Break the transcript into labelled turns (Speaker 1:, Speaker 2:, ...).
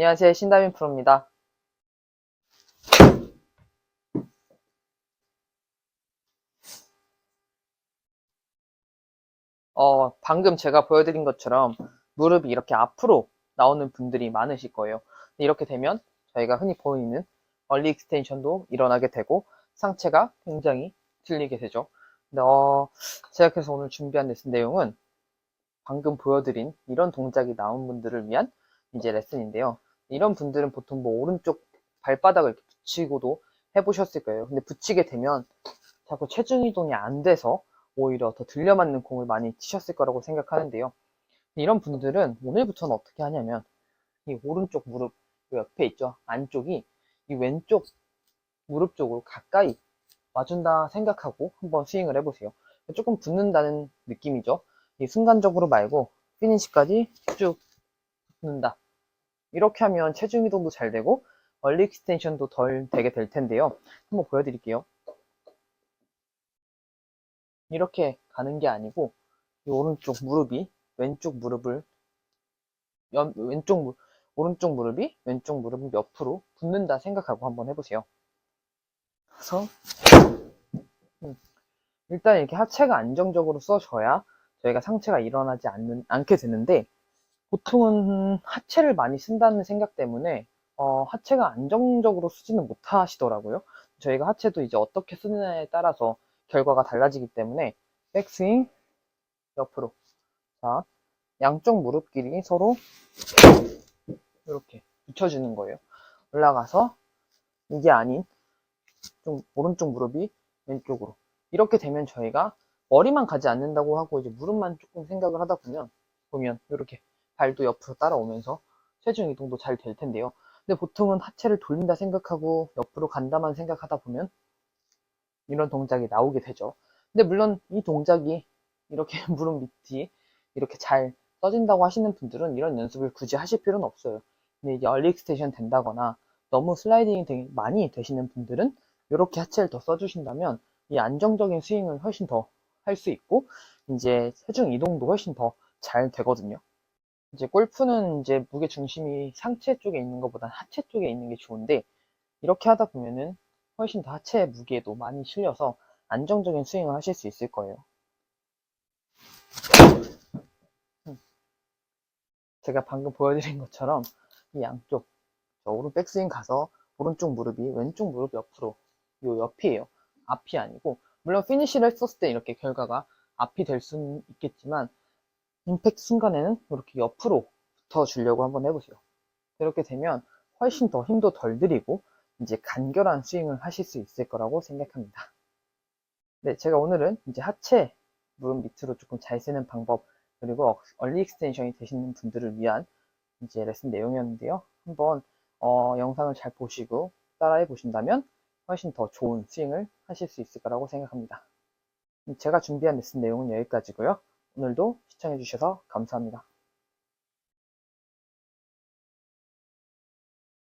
Speaker 1: 안녕하세요. 신다민 프로입니다. 어, 방금 제가 보여드린 것처럼 무릎이 이렇게 앞으로 나오는 분들이 많으실 거예요. 이렇게 되면 저희가 흔히 보이는 얼리 익스텐션도 일어나게 되고 상체가 굉장히 틀리게 되죠. 근데 어, 제가 그래서 오늘 준비한 레슨 내용은 방금 보여드린 이런 동작이 나온 분들을 위한 이제 레슨인데요. 이런 분들은 보통 뭐 오른쪽 발바닥을 이렇게 붙이고도 해보셨을 거예요. 근데 붙이게 되면 자꾸 체중 이동이 안 돼서 오히려 더 들려맞는 공을 많이 치셨을 거라고 생각하는데요. 이런 분들은 오늘부터는 어떻게 하냐면 이 오른쪽 무릎 옆에 있죠. 안쪽이 이 왼쪽 무릎 쪽으로 가까이 와준다 생각하고 한번 스윙을 해보세요. 조금 붙는다는 느낌이죠. 이 순간적으로 말고 피니시까지 쭉 붙는다. 이렇게 하면 체중 이동도 잘 되고 얼리 익스텐션도 덜 되게 될 텐데요. 한번 보여드릴게요. 이렇게 가는 게 아니고 이 오른쪽 무릎이 왼쪽 무릎을 연- 왼쪽 무- 오른쪽 무릎이 왼쪽 무릎 옆으로 붙는다 생각하고 한번 해보세요. 그래서 음, 일단 이렇게 하체가 안정적으로 써져야 저희가 상체가 일어나지 않는, 않게 되는데 보통은 하체를 많이 쓴다는 생각 때문에 어, 하체가 안정적으로 쓰지는 못하시더라고요. 저희가 하체도 이제 어떻게 쓰느냐에 따라서 결과가 달라지기 때문에 백스윙 옆으로 자 양쪽 무릎끼리 서로 이렇게 붙여주는 거예요. 올라가서 이게 아닌 좀 오른쪽 무릎이 왼쪽으로 이렇게 되면 저희가 머리만 가지 않는다고 하고 이제 무릎만 조금 생각을 하다 보면 보면 이렇게 발도 옆으로 따라오면서 체중 이동도 잘 될 텐데요. 근데 보통은 하체를 돌린다 생각하고 옆으로 간다만 생각하다 보면 이런 동작이 나오게 되죠. 근데 물론 이 동작이 이렇게 무릎 밑이 이렇게 잘 써진다고 하시는 분들은 이런 연습을 굳이 하실 필요는 없어요. 근데 이제 얼리 익스텐션 된다거나 너무 슬라이딩이 되게 많이 되시는 분들은 이렇게 하체를 더 써주신다면 이 안정적인 스윙을 훨씬 더 할 수 있고 이제 체중 이동도 훨씬 더 잘 되거든요. 이제 골프는 이제 무게 중심이 상체 쪽에 있는 것보다 하체 쪽에 있는 게 좋은데 이렇게 하다 보면은 훨씬 더 하체 무게도 많이 실려서 안정적인 스윙을 하실 수 있을 거예요. 음. 제가 방금 보여드린 것처럼 이 양쪽 저 오른 백스윙 가서 오른쪽 무릎이 왼쪽 무릎 옆으로 요 옆이에요. 앞이 아니고 물론 피니시를 했었을 때 이렇게 결과가 앞이 될 수는 있겠지만 임팩트 순간에는 이렇게 옆으로 붙어 주려고 한번 해보세요. 이렇게 되면 훨씬 더 힘도 덜 들이고 이제 간결한 스윙을 하실 수 있을 거라고 생각합니다. 네, 제가 오늘은 이제 하체 무릎 밑으로 조금 잘 쓰는 방법 그리고 얼리 익스텐션이 되시는 분들을 위한 이제 레슨 내용이었는데요. 한번 어, 영상을 잘 보시고 따라해 보신다면 훨씬 더 좋은 스윙을 하실 수 있을 거라고 생각합니다. 제가 준비한 레슨 내용은 여기까지고요. 오늘도 시청해 주셔서 감사합니다.